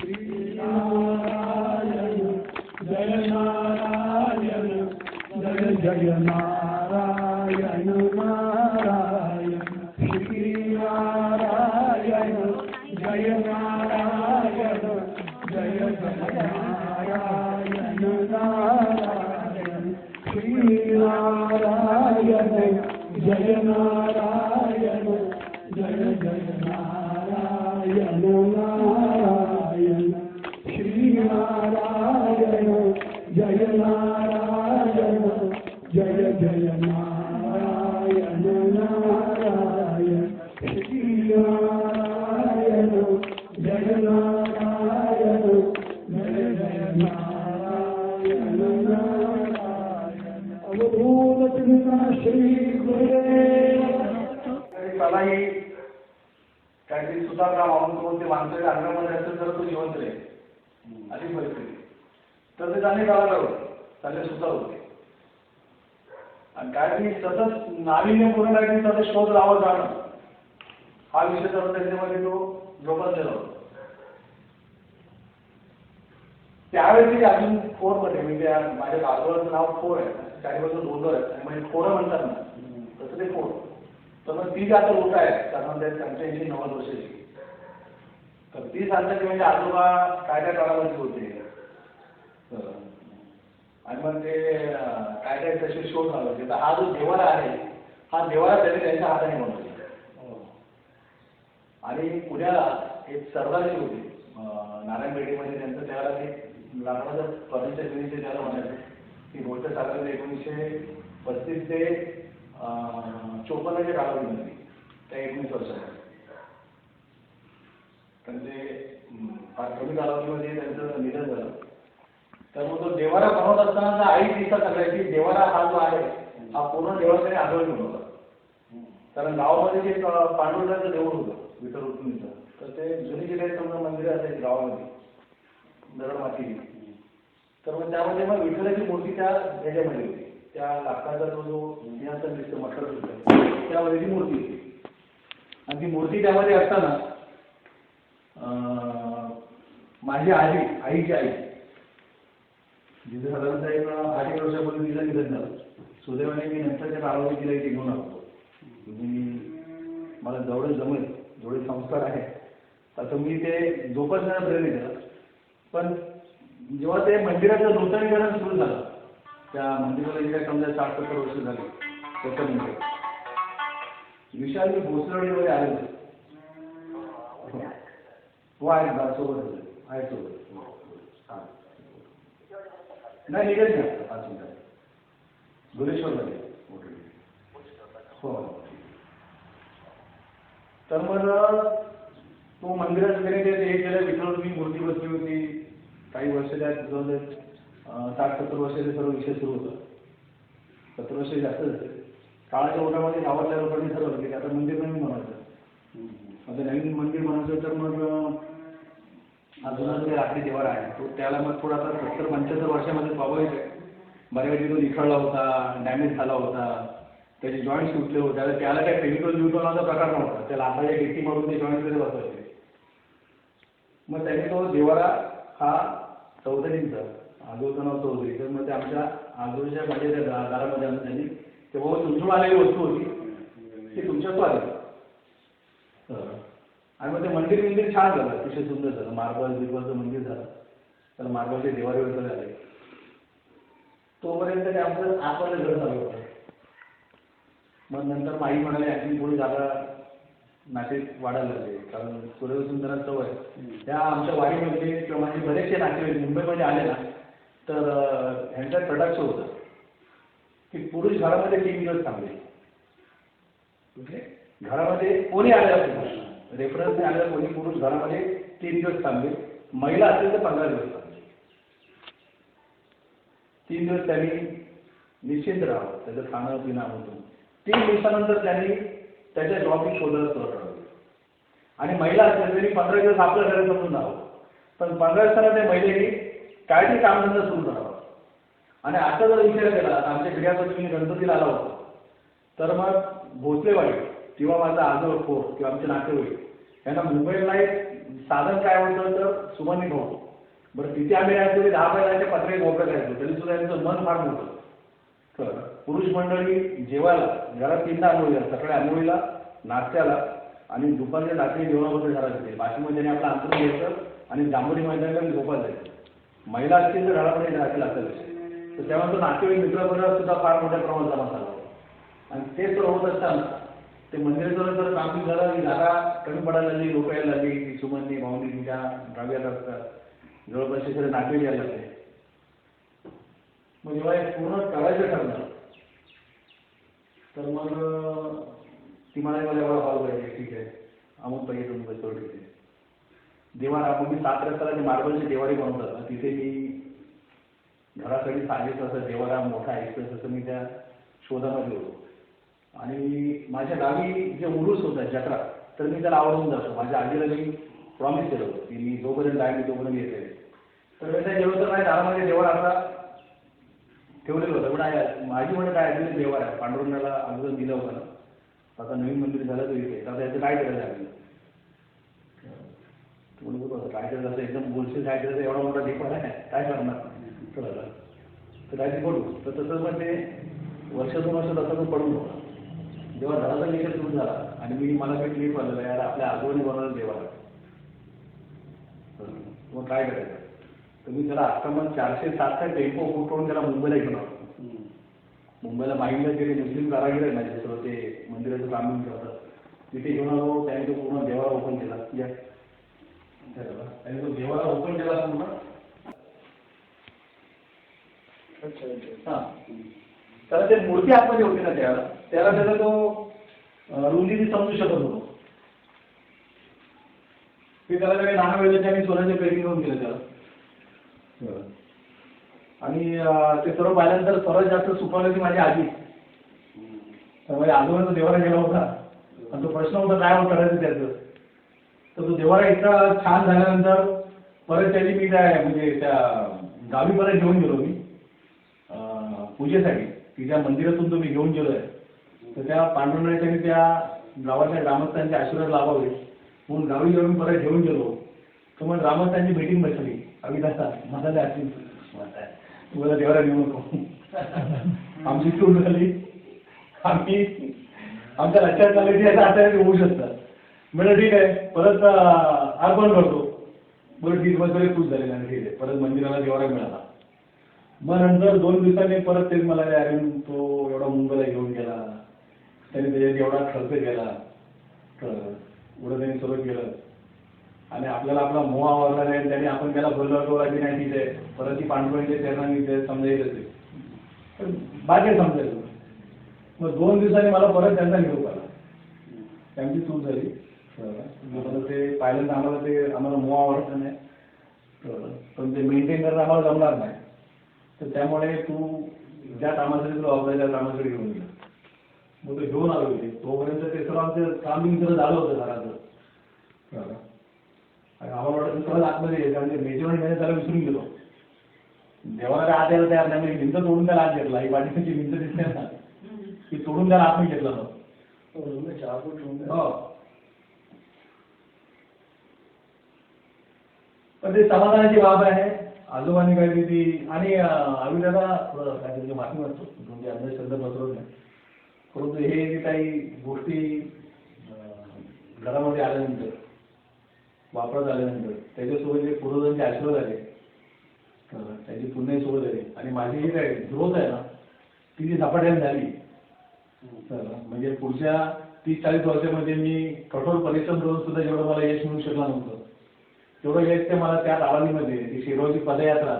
श्रीनारायण जय नारायण त्यालाही काहीतरी सुधारणा वाहून करून ते माणसं अंगामध्ये असेल तर तो जिवंत राहील. अशी परिस्थिती. तर ते त्याने करायला होते त्याने सुद्धा होते. आणि काहीतरी सतत नाविन्यपूर्ण काहीतरी सतत शोध लावत जाणं. हा विषय तर त्याच्यामध्ये तो जोपासलेला होता. त्यावेळी अजून फोरमध्ये म्हणजे माझ्या बाजूचं नाव फोर आहे काही बाजू डोंगर आहे आणि म्हणजे फोरं म्हणतात ना तसं ते फोर तर मग ती आता लोक आहेत कारण ते पंच्याऐंशी नव्वद वर्षाची. तर ती सांगतात की म्हणजे आजोबा काय काय काळामध्ये होते तर आणि मग ते काय काय तसे शोध लावायचे तर हा जो देवारा आहे हा देवारा त्यांनी त्यांच्या हाताने बनवला. आणि पुण्याला एक सरदारजी होते नारायण पेठेमध्ये त्यांचं त्याला ते लाकडाचं फर्निचर बिर्निचर त्याला म्हणायचे ती गोष्ट साधारण एकोणीसशे पस्तीस ते अं, चोपन्नच्या कालावधीमध्ये त्या एकोणीस वर्षामध्ये त्यांचे फार कमी कालावधीमध्ये त्यांचं निधन झालं. तर मग तो देवारा बनवत असताना तर आई दिसत की देवारा हा जो आहे हा पूर्ण देवाकडे आढळून होता. कारण गावामध्ये जे प- पांडुरंगाचं देऊळ होतं विठ्ठल रुक्मिणीचं तर ते जुनी जिल्ह्यात समजा मंदिरं असायची गावामध्ये दगड माती तर मग त्यामध्ये मग विठ्ठलाची मूर्ती त्या ह्याच्यामध्ये होती. त्या लाकडाचा तो जो सिंहासन दिसतो मकर दिसतो त्यामध्ये ती मूर्ती होती. आणि ती मूर्ती त्यामध्ये असताना माझी आई आईची आई जिथे साधारणतः एक आठ एक वर्षापूर्वी तिचं निधन झालं. सुदैवाने मी नंतरच्या कालावधी तिला इथे घेऊन आलो. मी मला जवळ जमेल जेवढे संस्कार आहेत तसं मी ते जोपासण्याचा प्रयत्न केला. पण जेव्हा ते मंदिराचं नूतनीकरण सुरू झालं त्या मंदिराला जे काही समजा साठ सत्तर वर्ष झाली त्याच्यानंतर. विशाल मी भोसरवाडीमध्ये आले होते. हो आहेत बा सोबत आहे सोबत. हो, हो, हां नाही निघत नाही पाच मिनिटात गुरेश्वरमध्ये हो. तर मग तो मंदिरात वगैरे ते हे केलं विठ्ठल मी मूर्ती बसली होती. काही वर्ष त्यात जवळ साठ सत्तर वर्षाचे सर्व विषय सुरू होता. सत्तर वर्ष जास्त झाले. काळाच्या ओघामध्ये गावातल्या लोकांनी ठरवलं की आता मंदिर नवीन बनवायचं. आता नवीन मंदिर बनायचं तर मग अजूनच रात्री देवार आहे. तो त्याला मग थोडा आता सत्तर पंच्याहत्तर वर्षामध्ये स्वाभाविक आहे. बऱ्यापैकी तो निखळला होता डॅमेज झाला होता. त्याचे जॉईंट सुटले होते. त्याला काही केमिकल न्यूट्रॉनचा प्रकार नव्हता. त्याला हाताच्या गिट्टी मारून ते जॉईंटमध्ये बसवायचे. मग त्यांनी तो देवारा हा चौधरींचा आजोचं नाव चौधरी. तर मग ते आमच्या आजोच्या माझ्या त्या दा- दारामध्ये आणून त्यांनी तेव्हा तुमच्यावर आलेली वस्तू होती. ती तुमच्यात आली. तर आणि मग ते मंदिर मंदिर छान झालं. अतिशय सुंदर झालं. मार्बल बिरबलचं मंदिर झालं. तर मार्बलचे देवारे वगैरे झाले तोपर्यंत ते आमचं आतमध्ये घर चालू होतं. मग नंतर माई म्हणाले आणखी थोडी जागा नाशिक वाढायला लागले. कारण सूर्यसुंदरात सवय त्या आमच्या वाडीमध्ये किंवा माझे बरेचसे नातेवाईक मुंबईमध्ये आले ना तर ह्यांचं प्रोडक्ट होतं की पुरुष घरामध्ये तीन दिवस थांबले. घरामध्ये कोणी आलेला पुरुष. रेफरन्सने आलेला कोणी पुरुष घरामध्ये तीन दिवस थांबले. महिला असेल तर पंधरा दिवस थांबले. तीन दिवस त्यांनी निश्चिंत राहावं. त्याचं खाणं पिणं होतं तीन दिवसानंतर त्यांनी त्याच्या जॉबची शोधायला सुरुवात आणि महिला असेल तरी पंधरा दिवस आपलं घर समजून जावं पण पंधरा दिवसाला त्या महिलेने काहीतरी कामधंदा सुरू करावा. आणि आता जर विचार केला आमच्या क्रियापती मी गणपतीला आला होतो. तर मग भोसलेवाडी किंवा माझा आजोळ फोर किंवा आमचे नातेवाईक यांना मुंबईला एक साधन काय होतं तर सुमनी भाऊ बरं तिथे आम्ही राहायचो ते दहा बैलाच्या पत्रे मोकळं राहायचो तरी सुद्धा त्यांचं मन फार मोठं तर पुरुष मंडळी जेवायला घरात तीनदा आंघोळीला सकाळी आंघोळीला नाश्त्याला आणि दुपारच्या रात्री जेवणाबद्दल घरात येते बाकीमध्ये म्हणजे त्यांनी आपलं अंतर घ्यायचं आणि जांभोरी मैदानाला झोपायला जायचं. महिला असतील तर घरामध्ये राहतील असा विषय. तर त्यामुळे तो नातेवाईक मित्रपरिवार सुद्धा फार मोठ्या प्रमाणात जमा झाला. आणि ते तर होत असताना ते मंदिराचं जर काम झालं की जागा कमी पडायला लागली लोक यायला लागली ती सुमननी भावनी तिच्या डाव्या असतात जवळपास सगळे नातेवाईक यायला लागले. मग जेव्हा हे पूर्ण करायचं ठरलं तर मग ती म्हणाली मला एवढा कॉल पाहिजे ठीक आहे. अमुक पाहिजे तुम्ही पैसे ठीक आहे. देवाला मग मी सात रस्त्याला जे मार्बलची देवारे बनवतात ना तिथे मी घरासाठी सांगितलं असं देवाला मोठा एक्सप्रेस असं मी त्या शोधामध्ये होतो. आणि माझ्या गावी जे उरुस होता जत्रा तर मी त्याला आवडून जातो. माझ्या आजीला मी प्रॉमिस केलं होतं की मी जोपर्यंत आहे मी तोपर्यंत येते. तर मी त्या गेलो तर नाही दारामध्ये देवाला आता ठेवलेलं होतं. पण आहे- माझी म्हणत काय आहे देवार आहे. पांडुरंगाला अगोदर दिलं होतं ना. आता नवीन मंदिर झालं तर इथे आता याचं काय करायचं आहे आपल्याला? तर काय करायचं असं एकदम बोलशील काय करायचं एवढा मोठा देवार आहे काय? करणार? कळलं तर काय पडू तर तसं मग ते वर्षातून दोन वर्ष तो पडून होता जेव्हा घराचा विषय सुरू झाला. आणि मी मला काही क्लिप आलेलं यार आपल्या आजोबाने बनवलं देवा मग काय करायचं? तर मी त्याला आक्रमण चारशे सातचा टेम्पो उठवून त्याला मुंबईला घेऊन आलो. मुंबईला माहीमला गेले मुस्लिम कारागीर आहे माझे सर्व ते मंदिराचं काम करतात. तिथे घेऊन आलो त्याने तो पूर्ण देवाला ओपन केला. या. त्याने तो देवाला ओपन केला पूर्ण. हा. त्याला ते मूर्ती आतमध्ये होती ना त्याला त्याला त्याला तो अं, रुंदीने समजू शकत होतो. ते त्याला काही लहान वेळेच्या आणि सोन्याचे पेंटिंग करून केलं त्याला. आणि ते सर्व पाहिल्यानंतर सर्वात जास्त सुखावलं ती माझी आजी. त्यामुळे आजोबांचा देवाला गेला होता. आणि तो प्रश्न होता काय करायचं त्याचं? तर तो देवाला इतका छान झाल्यानंतर परत त्याची मी काय म्हणजे त्या गावी परत घेऊन गेलो मी पूजेसाठी. तिच्या मंदिरातून तुम्ही मी घेऊन आहे तर त्या पांडुरंगाच्या त्या गावाच्या ग्रामस्थांचे आशीर्वाद लाभावे. म्हणून गावी जाऊन परत घेऊन गेलो. तर मग ग्रामस्थांची मीटिंग बसली. अविदासा मला ते उद्या तुम्हाला देवाला नेऊ नको. आमची चूक झाली. आम्ही आमच्या लक्षात आलं की याचा आता होऊ शकतात म्हणजे ठीक आहे परत अर्पण करतो. बरं ठीक मग तरी खुश झाले ठीक आहे. परत मंदिराला देवाला मिळाला. मग नंतर दोन दिवसांनी परत ते मला अरे तो एवढा मुंबईला घेऊन गेला. त्याने त्याच्यात एवढा खर्च केला. तर एवढं त्यांनी सर्व केलं. आणि आपल्याला आपला मोह आवडला नाही त्याने आपण त्याला बोललो तो की नाही तिथे. आहे परत ती त्यांना चरणांनी ते समजायचं ते पण बाकी समजायचं मग दोन दिवसांनी मला परत त्यांचा निरोप आला. त्यांची चूक झाली. मला ते पाहिल्यानंतर आम्हाला ते आम्हाला मोह आवडत नाही. पण ते मेंटेन करणं आम्हाला जमणार नाही. तर त्यामुळे तू ज्या कामासाठी तुला वापरायच्या त्या कामासाठी घेऊन गेला मग ते घेऊन आलो इथे तोपर्यंत ते सर्व आमचं काम बिम सगळं झालं होतं घराचं वाटतं सगळं आतमध्ये आहे कारण ते मेजरमेंट घेण्यात त्याला विसरून गेलो. देवाला आत यायला तयार नाही. म्हणजे भिंत तोडून त्याला आत घेतला. ही बाजूची भिंत दिसते ना. ती तोडून त्याला आतमध्ये घेतला मग हो पण ते समाधानाची बाब आहे. आजोबांनी काय ती आणि आम्ही त्याला काय म्हणजे माफी मागतो. म्हणजे अंधश्रद्धा पसरवत नाही. परंतु हे जे काही गोष्टी घरामध्ये आल्यानंतर वापरात आल्यानंतर. त्याच्यासोबत जे पूर्वजांचे आशीर्वाद आले तर त्याची पुण्याही सोबत आली. आणि माझी जी काय ग्रोथ आहे ना ती जी झपाट्याने झाली तर म्हणजे पुढच्या तीस चाळीस वर्षामध्ये मी कठोर परिश्रम करून सुद्धा जेवढं मला यश मिळू शकलं नव्हतं तेवढं यश ते मला त्या कालावधीमध्ये ती शेगावची पदयात्रा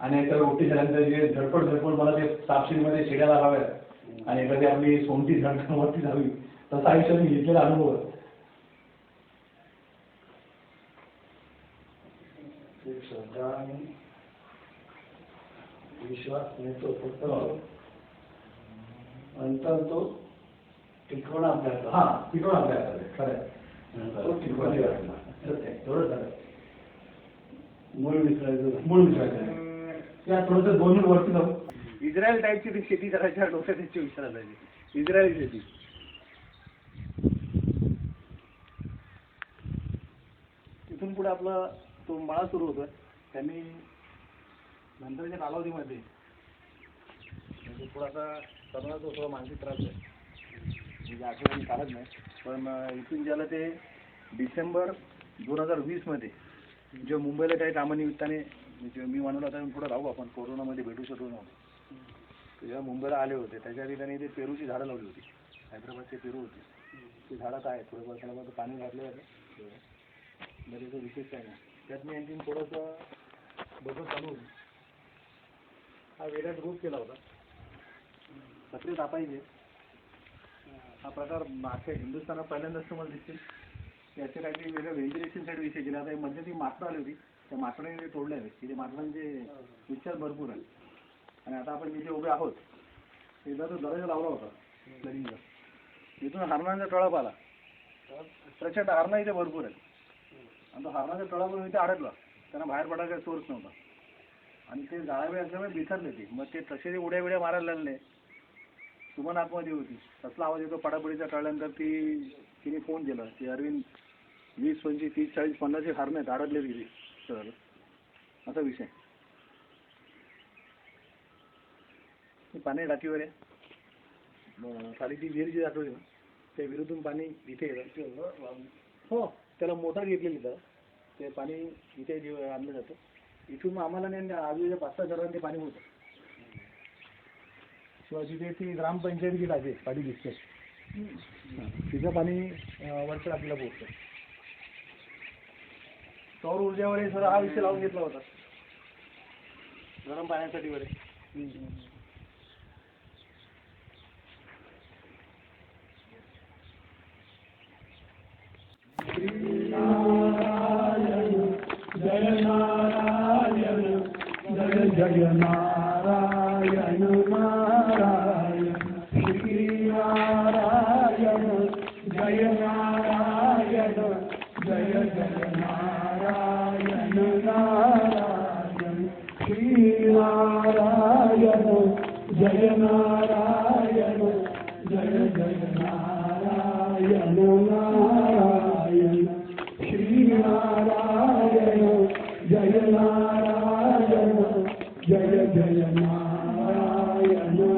आणि एका रोटी झाल्यानंतर जे झडपड झडपड मला ते सापशिडीमध्ये शेड्या लागाव्यात आणि एखादी आपली सोमटी झडपड वरती झाली तसा आयुष्यात मी घेतलेला अनुभव आहे एक श्रद्धा आणि विश्वास नेतो फक्त अंतर तो टिकवणं आपल्याला. हा हातात आहे. खरं. तो टिकवणे झालं. मूळ विसरायचं मूळ विचारायचं आहे. या थोडंसं दोन वरती जाऊ. इस्रायल टाईपची ती शेती करायच्या डोक्यात त्याची विचार असायची इस्रायली शेती. इथून पुढे आपला तो मळा सुरू होतोय. त्यांनी नंतरच्या कालावधीमध्ये म्हणजे थोडासा तरुणाचा थोडा मानसिक त्रास आहे. म्हणजे आठवड्याने काढत नाही. पण इथून ज्याला ते डिसेंबर दोन हजार वीसमध्ये जे मुंबईला काही कामानिमित्ताने जेव्हा मी म्हणून आता पुढे राहू आपण कोरोनामध्ये भेटू शकलो नव्हतो तेव्हा जेव्हा मुंबईला आले होते त्याच्या ठिकाणी ते पेरूची झाडं लावली होती. हैदराबादचे पेरू होते. ते झाडात आहे थोडंफार त्याला पाणी घातलं जातं म्हणजे तो विशेष काय नाही त्यात मी आणखीन थोडंसं बदल चालू होती हा वेगळाच ग्रुप केला होता. सक्रिय तापायचे हा प्रकार अख्ख्या हिंदुस्थानात पहिल्यांदाच तुम्हाला दिसतील. त्याचे काहीतरी वेगळ्या व्हेंटिलेशनसाठी विषय केले. आता मध्ये ती माकडं आली होती. त्या माकडाने ते तोडले आहेत की ते माकडांचे विचार भरपूर आहे आणि आता आपण जिथे उभे आहोत. एकदा तो दरवाजा लावला होता. फ्लडिंगचा इथून हरणांचा टळप आला. प्रचंड हरणं इथे भरपूर आहेत. आणि तो हरणाचा टळप इथे अडकला त्यांना बाहेर पडायचा सोर्स नव्हता. आणि ते जाळावे असल्यामुळे बिथरले ते. मग ते तसे ते उड्या बिड्या मारायला लागले. सुमन आतमध्ये होती. कसला आवाज येतो पडापडीचा कळल्यानंतर ती तिने फोन केला. की अरविंद वीस पंचवीस तीस चाळीस पन्नास एक हरणं आहेत. अडकले तिथे सर. असा विषय. ही पाणी टाकीवर आहे. खाली ती विहीर जी दाखवली ना. त्या विहिरीतून पाणी इथे येतं. हो. त्याला मोटार घेतलेली तर ते पाणी इथे जे आणलं जातं इथून मग आम्हाला नाही आजूबाजूच्या पाच सहा घरांना ते पाणी होतं. शिवाय तिथे ती ग्रामपंचायतीची टाकी आहे, पाणी दिसते तिचं पाणी अं, वरच्या टाकीला पोहोचतं. सौर ऊर्जेवर हे सर हा विषय लावून घेतला होता. गरम पाण्यासाठी वगैरे. जय नारायण नारायण श्री नारायण जय नारायण जय जय नारायण नारायण श्री नारायण जय नारायण जय जय नारायण